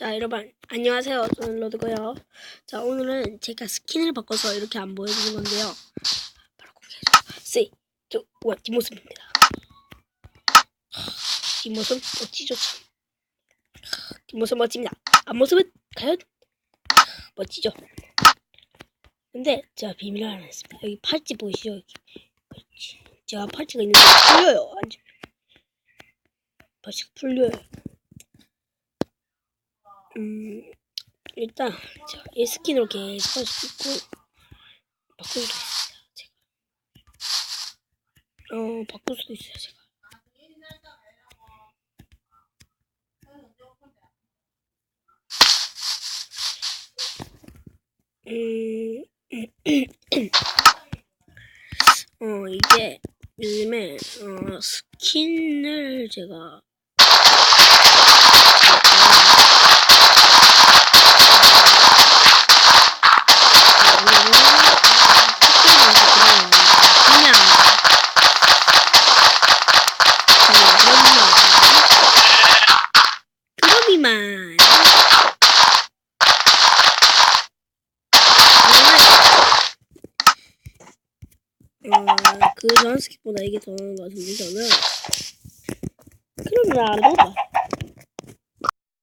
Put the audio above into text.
자, 여러분, 안녕하세요. 저는 로드고요. 자, 오늘은 제가 스킨을 바꿔서 이렇게 안 보여주는 건데요. 바로 공개해줘. 3, 2, 1, 뒷모습입니다. 뒷모습 멋지죠, 참. 뒷모습 멋집니다. 앞모습은 과연 멋지죠? 근데 제가 비밀을 하나 했습니다. 여기 팔찌 보이시죠? 여기. 그렇지. 제가 팔찌가 있는데 풀려요. 완전. 팔찌가 풀려요. 음, 일단 제가 이 스킨으로 계속 있고 바꾸기도 있습니다. 제가. 어, 바꿀 수도 있어요, 제가. 음, 어, 이게 요즘에 어, 스킨을 제가 어, 그 전스킵보다 이게 더 나은 것 같은데 저는 그럼 나안 넣어봐